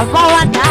I want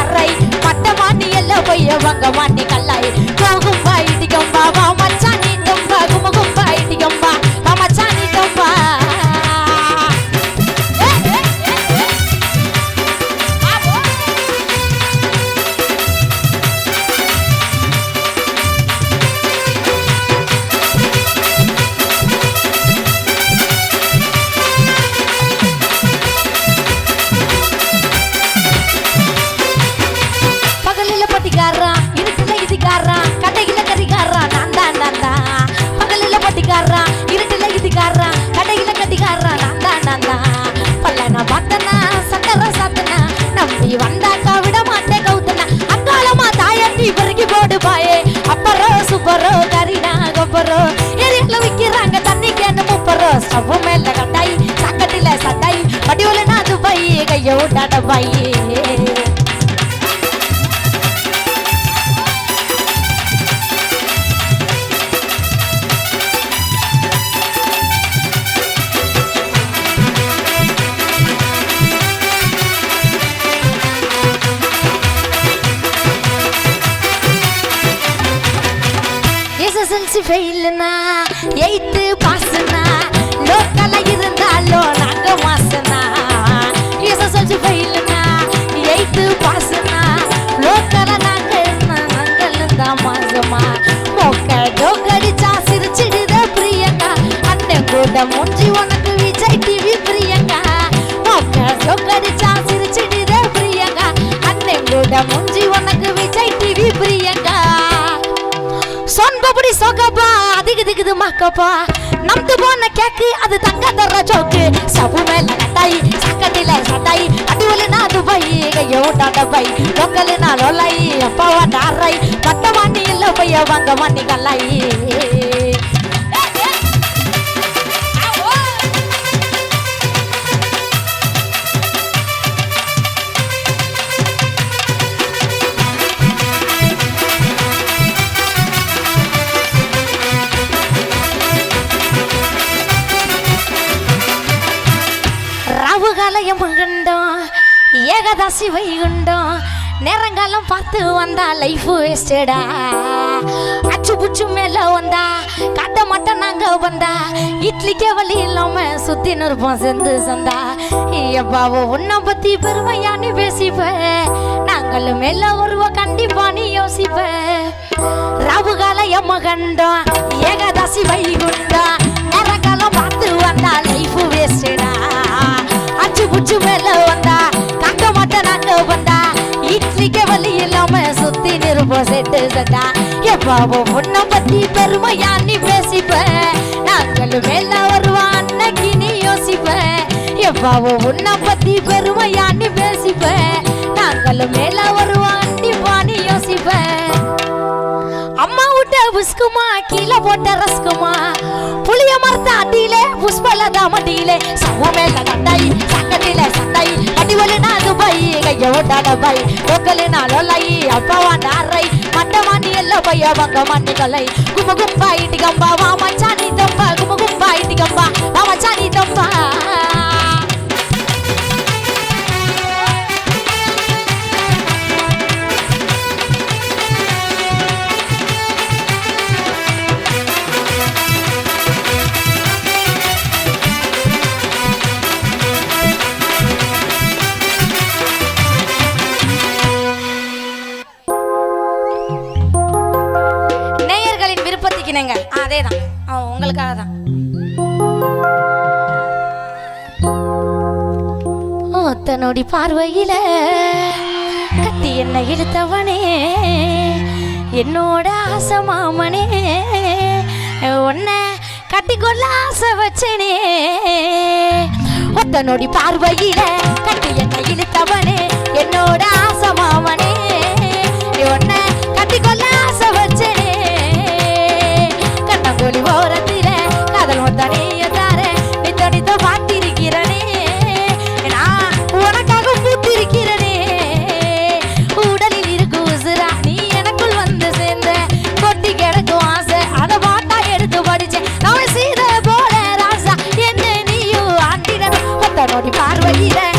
நம்பி விட மாட்டே கவுத்தனா அக்காலமா தாயட்டி பெருகி போடு பாயே அப்பரோ சூப்பரோ கரினா கொப்பரோ. ஏரியில விக்கிறாங்க தண்ணி கேன்னு முப்பரோ. ஸ்டவ் மேல கட்டாய் சக்கட்டில சட்டாய். படிவுல நான் துபாய் கையோட்டாட பாயே. போன அது தங்க தர சோக்கு. சபு மேல கட்டாய் சக்கத்தில சட்டாய். அடிவலி நான் துபாய் கையோ டாட பை. லோக்கல் நான் லொல்லாய் அப்பாவா டாராய் பட்ட மாட்டி இல்ல பைய வாங்க மாட்டி கல்லாய். ஏகதாசி வைகுண்டோம் நேரங்காலம் பார்த்து வந்தா லைஃப் வேஸ்டடா அச்சு புச்சு மேல வந்தா காட்ட மாட்டோம் நாங்க வந்தா? இட்லிக்கே வழி இல்லாம சுத்தி நிற்போம் செந்து சந்தா. ஐயப்பாவோ உன்னை பத்தி பெருமையானு நீ பேசிப்ப? நாங்களும் மேல வருவ கண்டிப்பா நீ யோசிப்ப. ராவுகால எம்ம கண்டோம் ஏகதாசி வைகுண்டா நேரங்காலம் பார்த்து வந்தா வழி இல்லாம சுத்தி நிருப்போம் செட்டு சட்டா எப்பாவோ உன்னை பத்தி பெருமையா நீ பேசிப்ப. நாங்களும் மேல வருவான் அன்னைக்கு நீ யோசிப்ப. எப்பாவோ உன்னை பத்தி பெருமையா நீ பேசிப்ப. நாங்களும் மேல வருவான் அண்டிப்பா நீ யோசிப்ப. அம்மா விட்ட புஸ்குமா கீழே போட்ட ரஸ்குமா. புளிய மரத்த அடியிலே புஷ்பலதா மடியிலே சவ மேல சண்டை சக்கட்டில சண்டை அடிவலி நான் துபாய் கைய ஓட்டாட பாய் ஒக்கலி நான் லொல்லாய் அப்பாவா நாரை மட்டமாண்டி எல்ல பைய வங்க மண்ணி கொலை கும கும்பா இட்டி கம்பா வா மச்சானி ஒத்தனோடி பார்வையில கத்தி என்ன இழுத்தவனே. என்னோட ஆசை மாமனே உன்னை கட்டிக்கொள்ள ஆசை வச்சனே. ஒத்தனோடி பார்வையில கட்டி என்னை இழுத்தவனே என்னோட ஆசை மாமனே. என்ன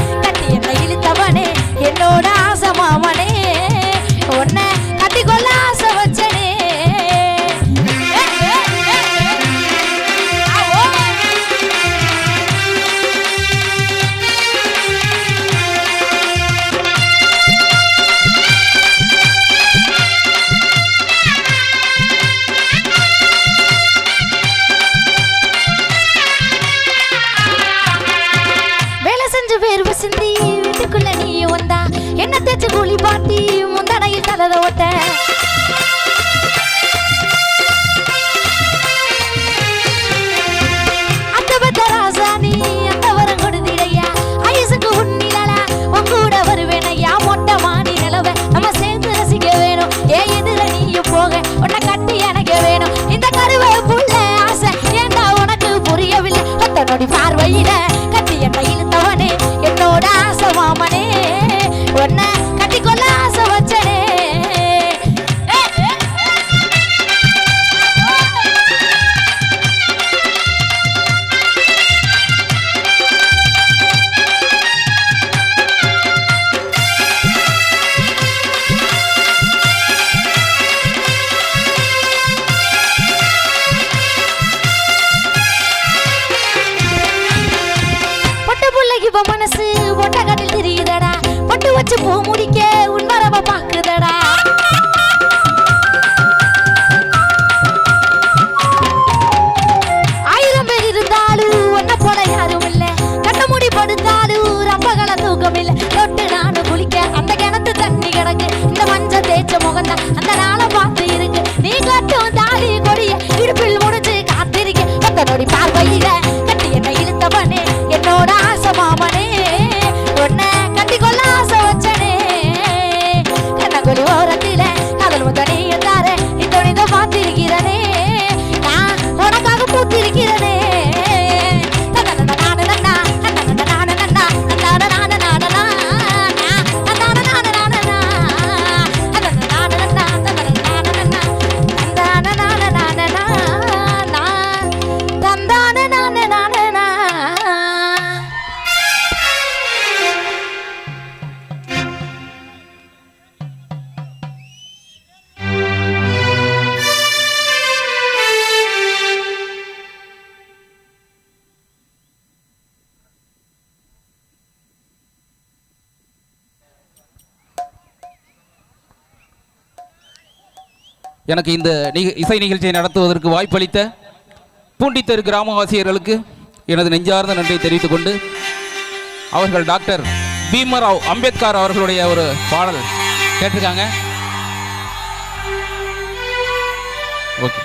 பூ முடிக்க உன் வரவ பாக்குதடா எனக்கு இந்த நிக இசை நிகழ்ச்சியை நடத்துவதற்கு வாய்ப்பளித்த பூண்டித்தெரு கிராமவாசியர்களுக்கு எனது நெஞ்சார்ந்த நன்றியை தெரிவித்துக் கொண்டு அவர்கள் டாக்டர் பீமராவ் அம்பேத்கர் அவர்களுடைய ஒரு பாடல் கேட்டிருக்காங்க. ஓகே.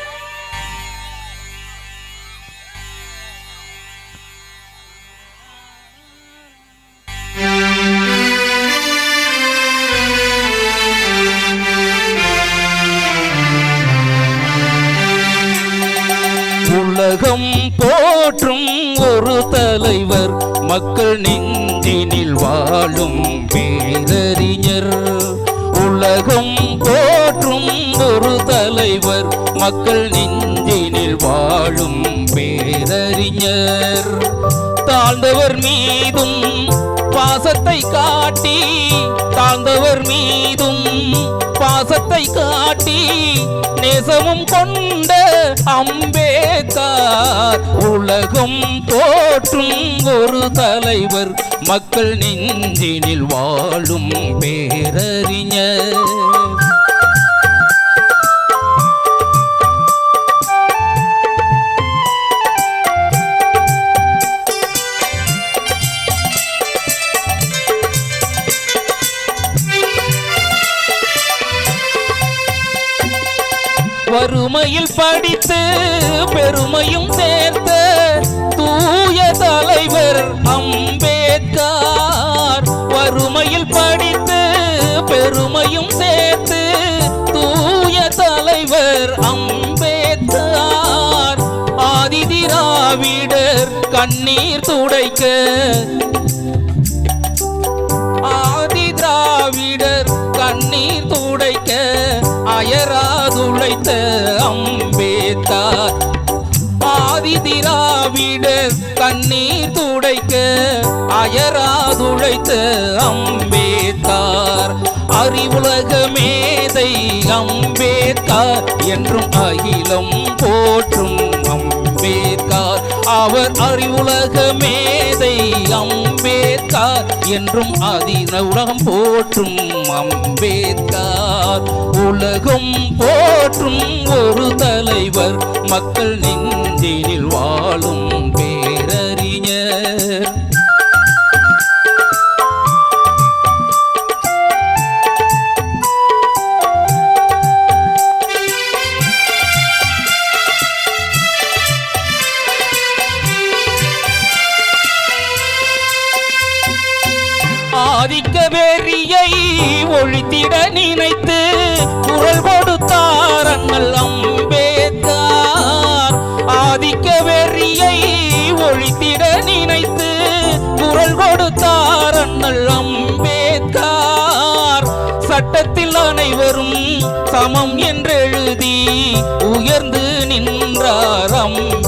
போற்றும் ஒரு தலைவர் மக்கள் நெஞ்சினில் வாழும் பேரறிஞர் உலகம் போற்றும் ஒரு தலைவர் மக்கள் நெஞ்சினில் வாழும் பேரறிஞர் தாழ்ந்தவர் மீதும் பாசத்தை காட்டி தாழ்ந்தவர் மீதும் பாசத்தை காட்டி நேசமும் கொண்ட அம்பேத்கர் உலகம் போற்றும் ஒரு தலைவர். மக்கள் நெஞ்சினில் வாழும் பேரறிஞர். வறுமையில் படித்து பெருமையும் சேர்த்த தூய தலைவர் அம்பேத்கார். வறுமையில் படித்து பெருமையும் சேர்த்து தூய தலைவர் அம்பேத்கர். ஆதிதிராவிடர் கண்ணீர் துடைக்க. ஆதி திராவிடர் கண்ணீர் துடைக்க. அயராதுழைத்த அம்பேத்தார் ஆதி திராவிடர் கண்ணீர் துடைக்க அயராதுழைத்த அம்பேத்தார் அறிவுலக மேதை அம்பேத்தார் என்றும் அகிலம் போற்றும் அம்பேத்தார் அவர் அறிவுலக மேதை அம்பே அம்பேத்கார் என்றும் அதின உலகம் போற்றும் அம்பேத்கார். உலகம் போற்றும் ஒரு தலைவர் மக்கள் நெஞ்சினில் வாழும் ஆதிக்க வெறியை ஒழித்திட நினைத்து குரல் கொடுத்தார் அண்ணல் அம்பேத்கர். ஆதிக்க வெறியை ஒழித்திட நினைத்து குரல் கொடுத்தார் அண்ணல் அம்பேத்கர். சட்டத்தில் அனைவரும் சமம் என்றெழுதி உயர்ந்து நின்றார் அம்பேத்கர்.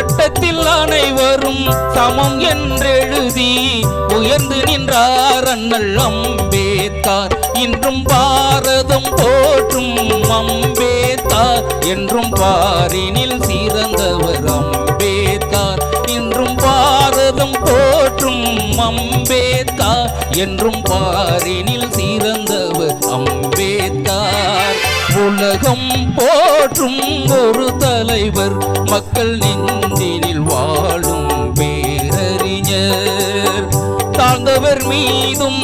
சட்டத்தில் அனைவரும் சமம் என்றெழுதி உயர்ந்து நின்றார் அண்ணல் அம்பேத்கர். இன்றும் பாரதம் போற்றும் அம்பேத்கர். என்றும் பாரினில் சிறந்தவர் அம்பேத்கர். இன்றும் பாரதம் போற்றும் அம்பேத்கர். என்றும் பாரினில் சிறந்தவர் அம்பேத்கர். உலகம் போற்றும் ஒரு தலைவர் மக்கள் நெஞ்சினில் வாழும் பேரறிஞர். தாழ்ந்தவர் மீதும்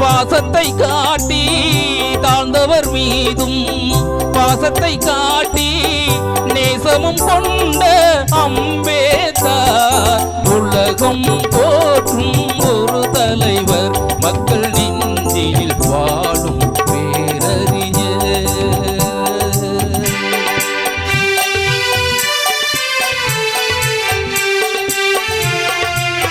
பாசத்தை காட்டி தாழ்ந்தவர் மீதும் பாசத்தை காட்டி நேசமும் கொண்ட அம்பேதார் உலகம் போற்றும்